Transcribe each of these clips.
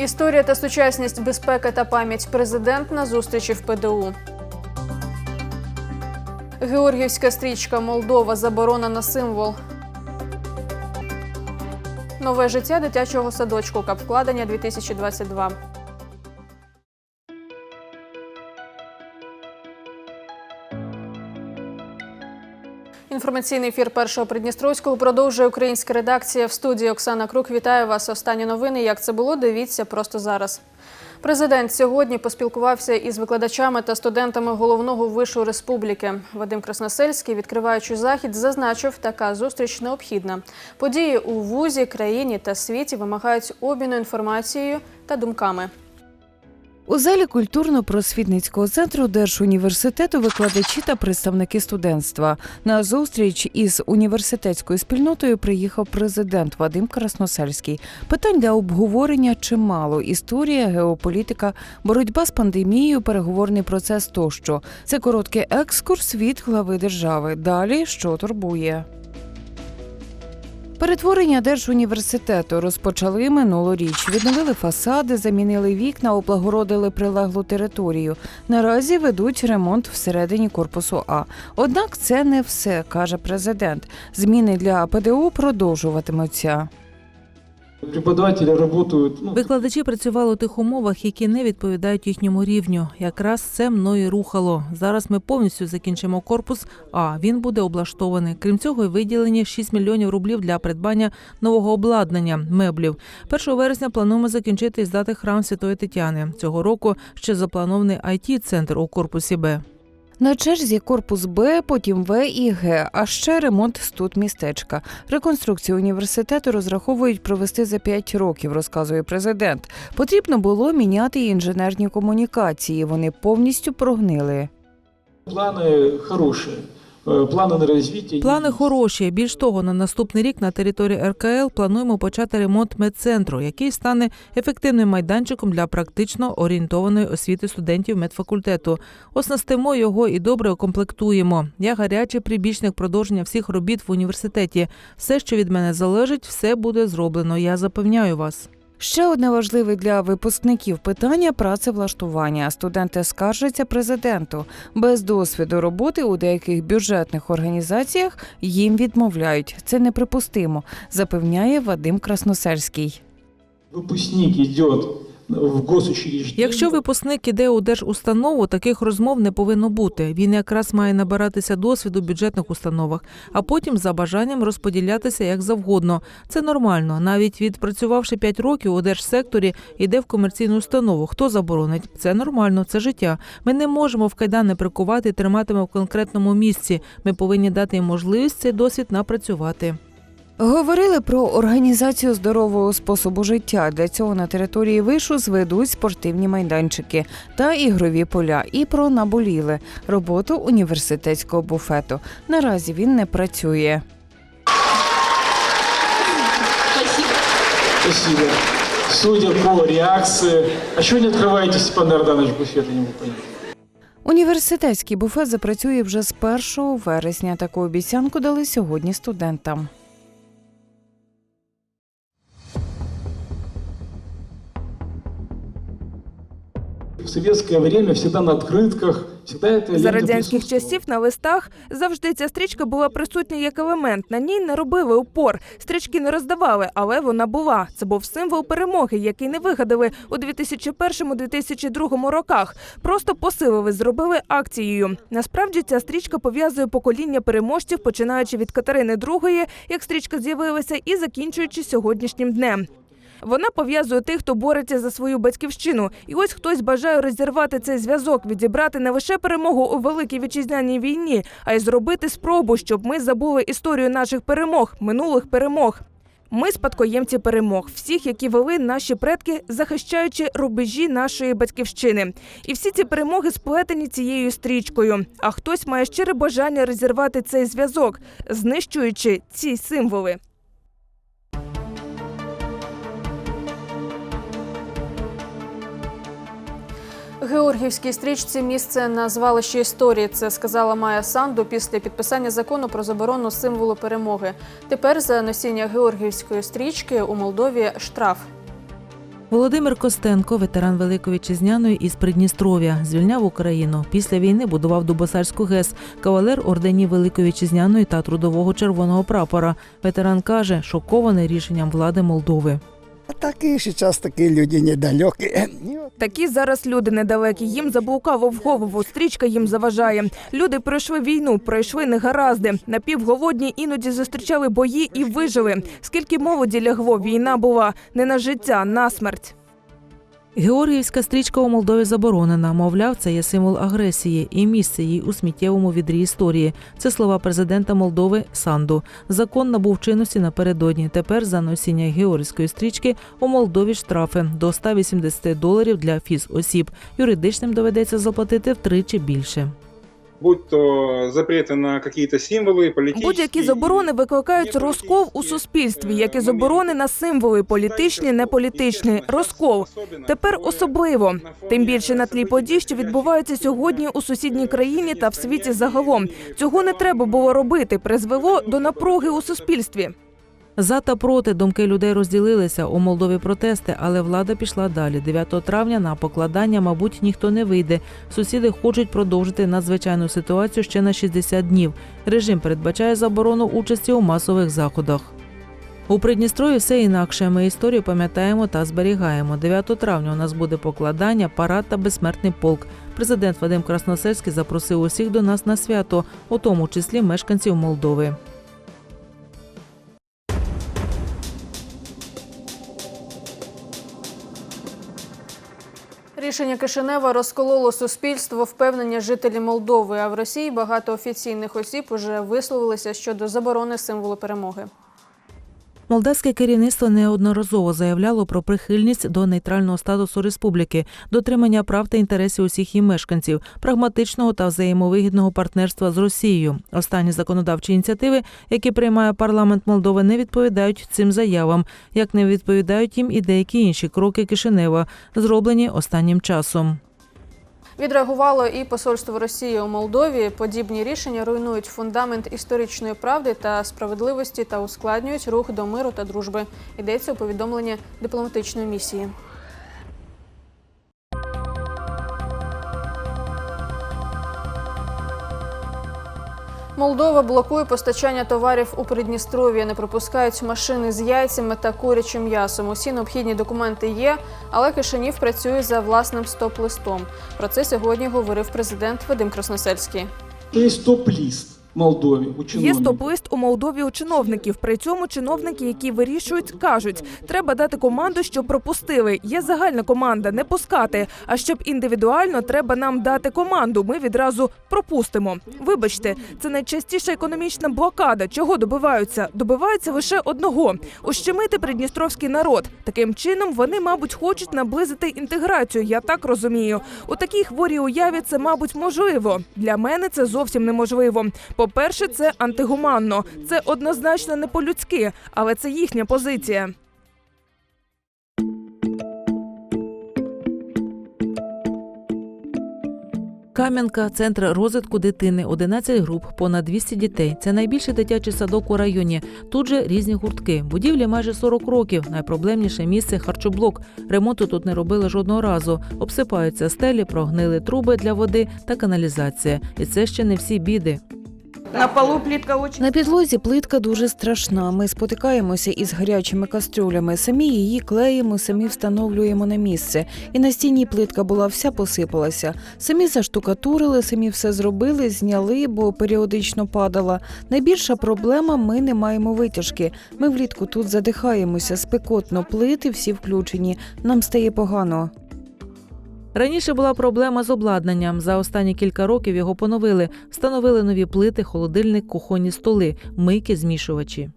Історія та сучасність, безпека та пам'ять. Президент на зустрічі в ПДУ. Георгіївська стрічка Молдова. заборонена символ. Нове життя дитячого садочку. Капвкладення 2022. Інформаційний ефір першого Придністровського продовжує українська редакція в студії Оксана Крук. Вітаю вас. Останні новини. Як це було? Дивіться просто зараз. Президент сьогодні поспілкувався із викладачами та студентами головного вишу республіки. Вадим Красносельський, відкриваючи захід, зазначив, така зустріч необхідна. Події у вузі, країні та світі вимагають обміну інформацією та думками. У залі культурно-просвітницького центру Держуніверситету викладачі та представники студентства. На зустріч із університетською спільнотою приїхав президент Вадим Красносельський. Питань для обговорення чимало: історія, геополітика, боротьба з пандемією, переговорний процес тощо. Це короткий екскурс від глави держави. Далі що турбує. Перетворення держуніверситету розпочали минулоріч. Відновили фасади, замінили вікна, облагородили прилеглу територію. Наразі ведуть ремонт всередині корпусу А. Однак це не все, каже президент. Зміни для ПДУ продовжуватимуться. Преподаватели работают, ну, Викладачі працювали у тих умовах, які не відповідають їхньому рівню. Якраз це мною рухало. Зараз ми повністю закінчимо корпус. А він буде облаштований. Крім цього, й виділені 6 мільйонів рублів для придбання нового обладнання, меблів. 1 вересня плануємо закінчити і здати храм Святої Тетяни. Цього року ще запланований it центр у корпусі Б. На черзі корпус Б, потім В і Г, а ще ремонт студмістечка. Реконструкцію університету розраховують провести за 5 років, розказує президент. Потрібно було міняти інженерні комунікації. Вони повністю прогнили. Плани хорошие, э, планы на развитие. Плани хороші. Більш того, на наступний рік на території РКЛ плануємо почати ремонт медцентру, який стане ефективним майданчиком для практично орієнтованої освіти студентів медфакультету. Оснастимо його і добре укомплектуємо. Я гарячий прибічник продовження всіх робіт в університеті. Все, що від мене залежить, все буде зроблено. Я запевняю вас. Ще одне важливе для випускників питання працевлаштування. Студенти скаржаться президенту. Без досвіду роботи у деяких бюджетних організаціях їм відмовляють. Це неприпустимо, запевняє Вадим Красносельський. Випускник идет в госучреждение. Якщо випускник іде у держустанову, таких розмов не повинно бути. Він якраз має набиратися досвіду в бюджетних установах, а потім за бажанням розподілятися як завгодно. Це нормально. Навіть відпрацювавши 5 років у держсекторі, йде в комерційну установу. Хто заборонить? Це нормально, це життя. Ми не можемо в кайдани прикувати і триматиме в конкретному місці. Ми повинні дати їм можливість цей досвід напрацювати. Говорили про організацію здорового способу життя. Для цього на території вишу зведуть спортивні майданчики та ігрові поля. І про наболіле роботу університетського буфету. Наразі він не працює. Спасибо. Судя по реакции. А чего не открываете, Степан Иорданович, буфет, я не. Університетський буфет запрацює вже з 1 вересня. Таку обіцянку дали сьогодні студентам. Советское время всегда на открытках, всегда это За радянських часів на листах завжди ця стрічка була присутня як елемент. На ній не робили упор. Стрічки не роздавали, але вона була. Це був символ перемоги, який не вигадали у 2001-2002 роках. Просто посилили, зробили акцією. Насправді ця стрічка пов'язує покоління переможців, починаючи від Катерини II, як стрічка з'явилася, і закінчуючи сьогоднішнім днем. Вона пов'язує тих, хто бореться за свою батьківщину. І ось хтось бажає розірвати цей зв'язок, відібрати не лише перемогу у великій вітчизняній війні, а й зробити спробу, щоб ми забули історію наших перемог, минулих перемог. Ми спадкоємці перемог, всіх, які вели наші предки, захищаючи рубежі нашої батьківщини. І всі ці перемоги сплетені цією стрічкою. А хтось має щире бажання розірвати цей зв'язок, знищуючи ці символи. Георгіївській стрічці місце на звалищі історії. Це сказала Майя Санду після підписання закону про заборону символу перемоги. Тепер за носіння Георгіївської стрічки у Молдові штраф. Володимир Костенко, ветеран Великої Вітчизняної із Придністров'я, звільняв Україну. Після війни будував Дубосарську ГЕС, кавалер орденів Великої Вітчизняної та трудового червоного прапора. Ветеран каже, шокований рішенням влади Молдови. Такие такий ще люди недалекие. люди вот Такі зараз люди недалекі. Їм заблукав в голову. Стрічка їм заважає. Люди пройшли війну, пройшли негаразди. Напівголодні іноді зустрічали бої і вижили. Скільки молоді лягло, війна була не на життя, на смерть. Георгіївська стрічка у Молдові заборонена. Мовляв, це є символ агресії і місце їй у сміттєвому відрі історії. Це слова президента Молдови Санду. Закон набув чинності напередодні. Тепер за носіння георгійської стрічки у Молдові штрафи до 180 доларів для фізосіб. Юридичним доведеться заплатити втричі більше. Будь то запрети на якісь символи, політичні. будь-які заборони викликають розкол у суспільстві, як і заборони на символи політичні, неполітичні. Розкол. Тепер особливо. Тим більше на тлі подій, що відбуваються сьогодні у сусідній країні та в світі загалом. Цього не треба було робити. Призвело до напруги у суспільстві. За та проти думки людей розділилися у Молдові протести, але влада пішла далі. 9 травня на покладання, мабуть, ніхто не вийде. Сусіди хочуть продовжити надзвичайну ситуацію ще на 60 днів. Режим передбачає заборону участі у масових заходах. У Придністрові все інакше. Ми історію пам'ятаємо та зберігаємо. 9 травня у нас буде покладання, парад та безсмертний полк. Президент Вадим Красносельський запросив усіх до нас на свято, у тому числі мешканців Молдови. Рішення Кишинева розкололо суспільство, впевнення жителі Молдови. А в Росії багато офіційних осіб уже висловилися щодо заборони символу перемоги. Молдавське керівництво неодноразово заявляло про прихильність до нейтрального статусу республіки, дотримання прав та інтересів усіх її мешканців, прагматичного та взаємовигідного партнерства з Росією. Останні законодавчі ініціативи, які приймає парламент Молдови, не відповідають цим заявам, як не відповідають їм і деякі інші кроки Кишинева, зроблені останнім часом. Відреагувало і посольство Росії у Молдові. Подібні рішення руйнують фундамент історичної правди та справедливості та ускладнюють рух до миру та дружби. Йдеться у повідомленні дипломатичної місії. Молдова блокує постачання товарів у Придністров'я. Не пропускають машини з яйцями та курячим м'ясом. Усі необхідні документи є, але Кишинів працює за власним стоп-листом. Про це сьогодні говорив президент Вадим Красносельський. Есть топ-лист в Молдове у Є стоп-лист у Молдові у чиновників. При цьому чиновники, які вирішують, кажуть, треба дати команду, щоб пропустили. Є загальна команда, не пускати. А щоб індивідуально, треба нам дати команду. Ми відразу пропустимо. Вибачте, це найчастіша економічна блокада. Чого добиваються? Добиваються лише одного ущемити придністровський народ. Таким чином вони, мабуть, хочуть наблизити інтеграцію. Я так розумію. У такій хворій уяві це, мабуть, можливо. Для мене це зовсім неможливо. По-перше, це антигуманно, це однозначно не по-людськи, але це їхня позиція. Кам'янка центр розвитку дитини, 11 груп, понад 200 дітей. Це найбільший дитячий садок у районі. Тут же різні гуртки. Будівлі майже 40 років. Найпроблемніше місце харчоблок. Ремонту тут не робили жодного разу. Обсипаються стелі, прогнили труби для води та каналізація. І це ще не всі біди. На полу плітка очень... На підлозі плитка дуже страшна. Ми спотикаємося із гарячими кастрюлями. Самі її клеїмо, самі встановлюємо на місце. І на стіні плитка була вся посипалася. Самі заштукатурили, самі все зробили, зняли, бо періодично падала. Найбільша проблема ми не маємо витяжки. Ми влітку тут задихаємося, спекотно, плити всі включені. Нам стає погано. Раніше була проблема з обладнанням. За останні кілька років його поновили. Встановили нові плити, холодильник, кухонні столи, мийки, змішувачі.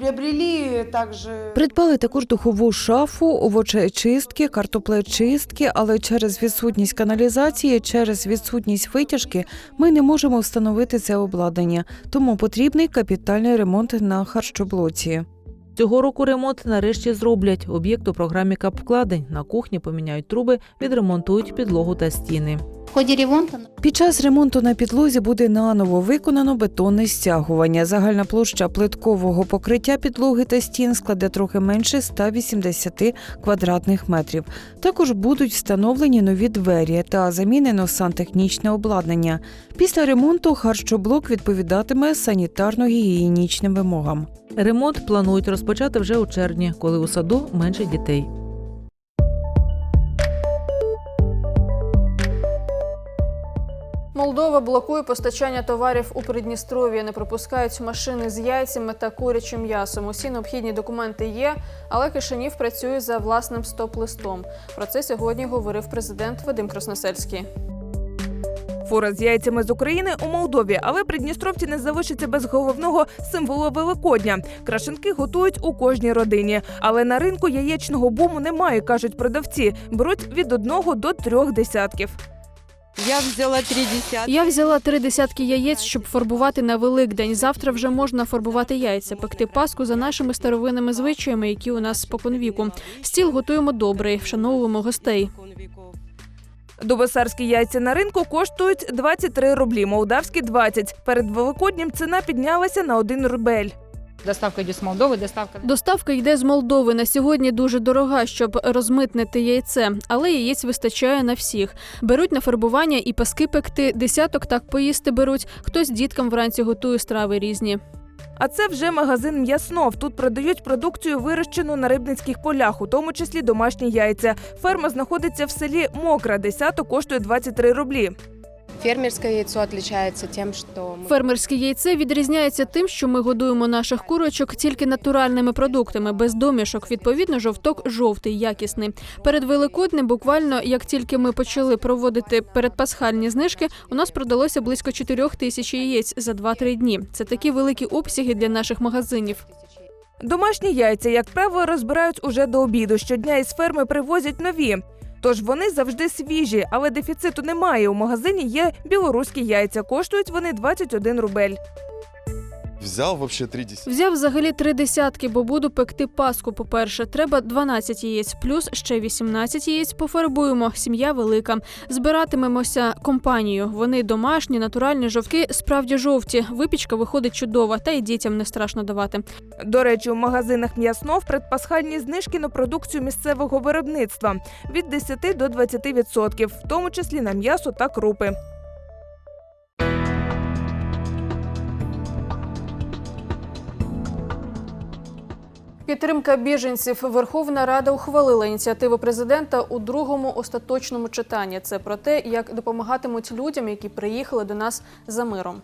Приобрели также Придбали також духову шафу, овочечистки, картоплечистки, але через відсутність каналізації, через відсутність витяжки ми не можемо встановити це обладнання, тому потрібний капітальний ремонт на харчоблоці. Цього року ремонт нарешті зроблять. Об'єкт у програмі капвкладень. На кухні поміняють труби, відремонтують підлогу та стіни. В ходе ремонта Під час ремонту на підлозі буде наново виконано бетонне стягування. Загальна площа плиткового покриття підлоги та стін складе трохи менше 180 квадратних метрів. Також будуть встановлені нові двері та замінено сантехнічне обладнання. Після ремонту харчоблок відповідатиме санітарно-гігієнічним вимогам. Ремонт планують розпочати вже у червні, коли у саду менше дітей. Молдова блокує постачання товарів у Придністров'ї. Не пропускають машини з яйцями та курячим м'ясом. Усі необхідні документи є, але Кишинів працює за власним стоп-листом. Про це сьогодні говорив президент Вадим Красносельський. Фура з яйцями з України у Молдові, але придністровці не залишаться без головного символу Великодня. Крашенки готують у кожній родині. Але на ринку яєчного буму немає, кажуть продавці. Беруть від одного до трьох десятків. Я взяла три десятка. Я взяла три десятки яєць, щоб фарбувати на Великдень. Завтра вже можна фарбувати яйця, пекти паску за нашими старовинними звичаями, які у нас споконвіку. Стіл готуємо добрий, вшановуємо гостей. Дубосарські яйця на ринку коштують 23 рублі, молдавські 20. Перед Великоднім ціна піднялася на 1 рубель. Доставка йде з Молдови, доставка Доставка йде з Молдови. На сьогодні дуже дорога, щоб розмитнити яйце, але яєць вистачає на всіх. Беруть на фарбування і паски пекти. Десяток так поїсти беруть. Хтось діткам вранці готує страви різні. А це вже магазин М'яснов. Тут продають продукцію, вирощену на рибницьких полях, у тому числі домашні яйця. Ферма знаходиться в селі Мокра. Десяток коштує 23 рублі. Фермерське яйцо відрізняється тим, що ми Фермерське яйце відрізняється тим, що ми годуємо наших курочок тільки натуральними продуктами, без домішок. Відповідно, жовток жовтий, якісний. Перед Великоднем, буквально як тільки ми почали проводити передпасхальні знижки, у нас продалося близько 4 тисяч яєць за 2-3 дні. Це такі великі обсяги для наших магазинів. Домашні яйця, як правило, розбирають уже до обіду. Щодня із ферми привозять нові. Тож вони завжди свіжі, але дефіциту немає. У магазині є білоруські яйця. Коштують вони 21 рубель. Взяв вообще три десятки. Взяв взагалі три десятки, бо буду пекти паску. По перше, треба 12 яєць, плюс ще 18 яєць. Пофарбуємо. Сім'я велика. Збиратимемося компанією. Вони домашні, натуральні жовтки, справді жовті. Випічка виходить чудова, та й дітям не страшно давати. До речі, у магазинах М'яснов предпасхальні знижки на продукцію місцевого виробництва від 10 до 20%, відсотків, в тому числі на м'ясо та крупи. Підтримка біженців. Верховна Рада ухвалила ініціативу президента у другому остаточному читанні. Це про те, як допомагатимуть людям, які приїхали до нас за миром.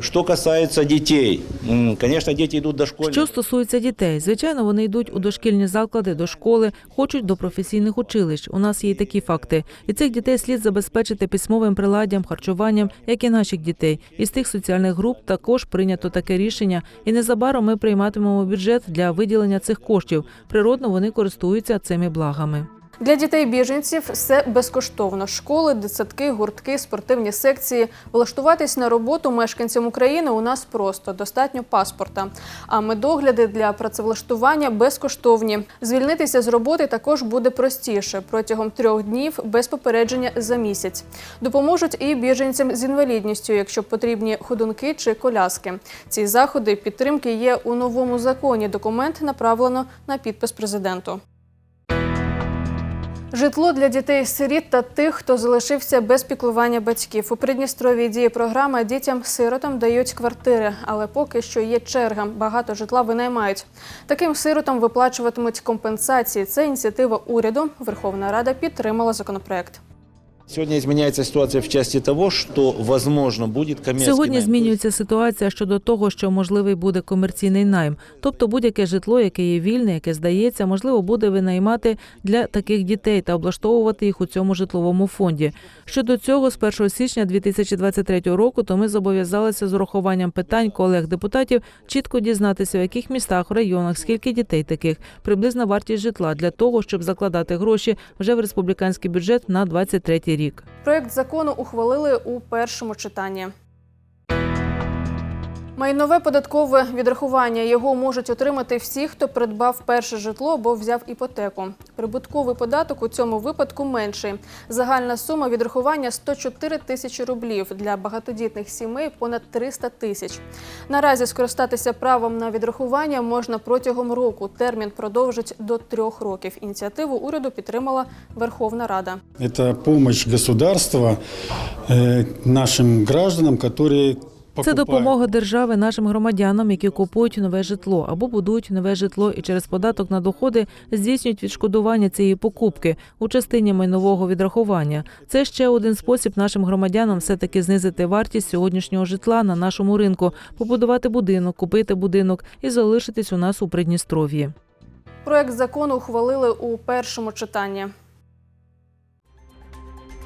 Что касается детей, м, конечно, дети идут до школы. Що стосується дітей, звичайно, вони йдуть у дошкільні заклади, до школи, хочуть до професійних училищ. У нас є й такі факти. І цих дітей слід забезпечити письмовим приладдям, харчуванням, як і наших дітей. Із тих соціальних груп також прийнято таке рішення, і незабаром ми прийматимемо бюджет для виділення цих коштів. Природно, вони користуються цими благами. Для дітей біженців все безкоштовно. Школи, дитсадки, гуртки, спортивні секції. Влаштуватись на роботу мешканцям України у нас просто достатньо паспорта. А медогляди для працевлаштування безкоштовні. Звільнитися з роботи також буде простіше протягом трьох днів без попередження за місяць. Допоможуть і біженцям з інвалідністю, якщо потрібні ходунки чи коляски. Ці заходи підтримки є у новому законі. Документ направлено на підпис президенту. Житло для дітей-сиріт та тих, хто залишився без піклування батьків. У Придністрові діє програма дітям-сиротам дають квартири, але поки що є черга. Багато житла винаймають. Таким сиротам виплачуватимуть компенсації. Це ініціатива уряду. Верховна Рада підтримала законопроект. Сегодня изменяется ситуация в части того, что, возможно, будет коммерческий Сьогодні змінюється ситуація щодо того, що можливий буде комерційний найм, тобто будь-яке житло, яке є вільне, яке здається, можливо, буде винаймати для таких дітей та облаштовувати їх у цьому житловому фонді. Щодо цього, з 1 січня 2023 року, то ми зобов'язалися з урахуванням питань колег депутатів чітко дізнатися, в яких містах, районах, скільки дітей таких, приблизна вартість житла для того, щоб закладати гроші вже в республіканський бюджет на 23 рік. Проект закону ухвалили у першому читанні. Майнове податкове відрахування його можуть отримати всі, хто придбав перше житло або взяв іпотеку. Прибутковий податок у цьому випадку менший. Загальна сума відрахування 104 тисячі рублів для багатодітних сімей понад 300 тисяч. Наразі скористатися правом на відрахування можна протягом року. Термін продовжить до трьох років. Ініціативу уряду підтримала Верховна Рада. Это помощь государства э, нашим гражданам, которые це допомога держави нашим громадянам, які купують нове житло або будують нове житло і через податок на доходи здійснюють відшкодування цієї покупки у частині майнового відрахування. Це ще один спосіб нашим громадянам все таки знизити вартість сьогоднішнього житла на нашому ринку, побудувати будинок, купити будинок і залишитись у нас у Придністров'ї. Проект закону ухвалили у першому читанні.